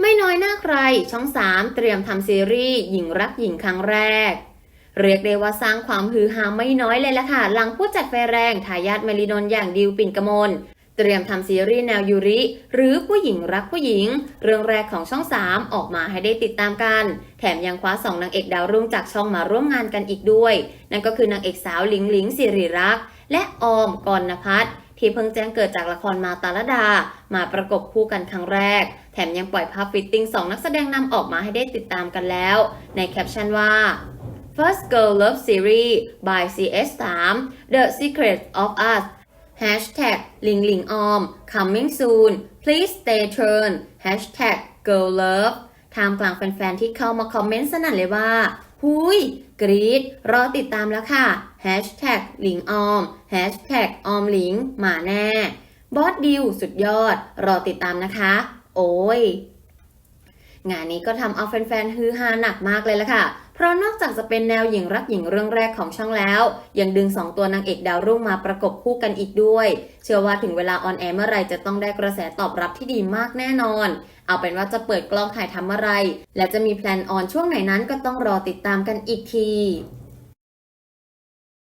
ไม่น้อยหน้าใครช่อง 3 เตรียมทำซีรีส์หญิงรักหญิงครั้งแรก เรียกได้ว่าสร้างความฮือฮาไม่น้อยเลยล่ะค่ะ หลังผู้จัดไฟแรงทายาทเมลินนอย่างดิวปิ่นกมลเตรียมทำซีรีส์แนวยูริ หรือผู้หญิงรักผู้หญิง เรื่องแรกของช่อง 3 ออกมาให้ได้ติดตามกัน แถมยังคว้าสองนางเอกดาวรุ่งจากช่องมาร่วมงานกันอีกด้วย นั่นก็คือนางเอกสาวหลิงหลิงสิริรักษ์และออมกรณพัฒน์ ที่เพิ่งแจ้งเกิดจากละครมาตาลดา มาประกบคู่กันครั้งแรก แถมยังปล่อยภาพฟิตติ้งสองนักแสดงนำออกมาให้ได้ติดตามกันแล้ว ในแคปชั่นว่า First Girl Love Series by CS3 The Secret of Us Hashtag ลิงลิงออม coming soon please stay tuned Hashtag girl love ทามกลางแฟนๆที่เข้ามาคอมเมนต์สนั่นเลยว่า หุยกรีดรอติดตามแล้วค่ะ Hashtag หลิงออม Hashtag ออมหลิงมาแน่ บอสดิวสุดยอด รอติดตามนะคะ โอ้ย งานนี้ก็ทำเอาแฟนๆฮือฮาหนักมากเลยล่ะค่ะ เพราะนอกจากจะเป็นแนวหญิงรักหญิงเรื่องแรกของช่องแล้ว ยังดึงสองตัวนางเอกดาวรุ่งมาประกบคู่กันอีกด้วย เชื่อว่าถึงเวลาออนแอร์เมื่อไรจะต้องได้กระแสตอบรับที่ดีมากแน่นอน เอาเป็นว่าจะเปิดกล้องถ่ายทำเมื่อไร และจะมีแพลนออนช่วงไหนนั้นก็ต้องรอติดตามกันอีกที